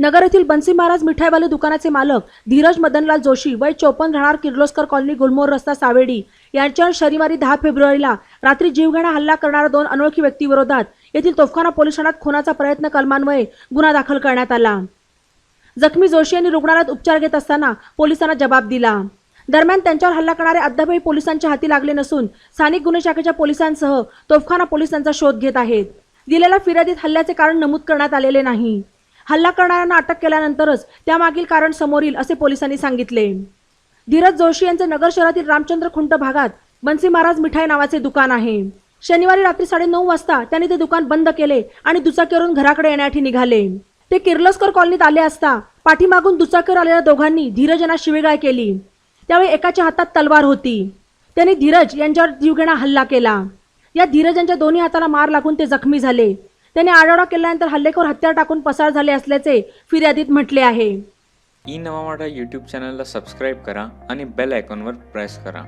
नगर येथील बन्सी महाराज मिठाईवाले दुकानाचे मालक धीरज मदनलाल जोशी वय चोपन्न राहणार किर्लोस्कर कॉलनी गुलमोर रस्ता सावेडी यांच्यावर शनिवारी दहा फेब्रुवारीला रात्री जीवघेणा हल्ला करणाऱ्या दोन अनोळखी व्यक्तीविरोधात येथील तोफखाना पोलीस ठाण्यात खुनाचा प्रयत्न कलमान्वये गुन्हा दाखल करण्यात आला. जखमी जोशी यांनी रुग्णालयात उपचार घेत असताना पोलिसांना जबाब दिला. दरम्यान त्यांच्यावर हल्ला करणारे अद्यापही पोलिसांच्या हाती लागले नसून स्थानिक गुन्हे शाखेच्या पोलिसांसह तोफखाना पोलीस त्यांचा शोध घेत आहेत. दिलेल्या फिर्यादीत हल्ल्याचे कारण नमूद करण्यात आलेले नाही. हल्ला करणाऱ्यांना अटक केल्यानंतरच त्यामागील कारण समोर येईल असे पोलिसांनी सांगितले. धीरज जोशी यांचे नगर शहरातील रामचंद्र खुंट भागात बन्सी महाराज मिठाई नावाचे दुकान आहे. शनिवारी रात्री साडेनऊ वाजता त्यांनी ते दुकान बंद केले आणि दुचाकीवरून घराकडे येण्यासाठी निघाले. ते किर्लोस्कर कॉलनीत आले असता पाठीमागून दुचाकीवर आलेल्या दोघांनी धीरज यांना शिवेगाळ केली. त्यावेळी एकाच्या हातात तलवार होती. त्यांनी धीरज यांच्यावर जीवघेणा हल्ला केला. या धीरज यांच्या दोन्ही हाताला मार लागून ते जखमी झाले. त्यांनी आढावा केल्यानंतर हल्लेखोर हत्यार टाकून पसार झाले असल्याचे फिर्यादीत म्हटले आहे. ई नवा मराठा यूट्यूब चॅनलला सबस्क्राईब करा आणि बेल आयकॉनवर प्रेस करा.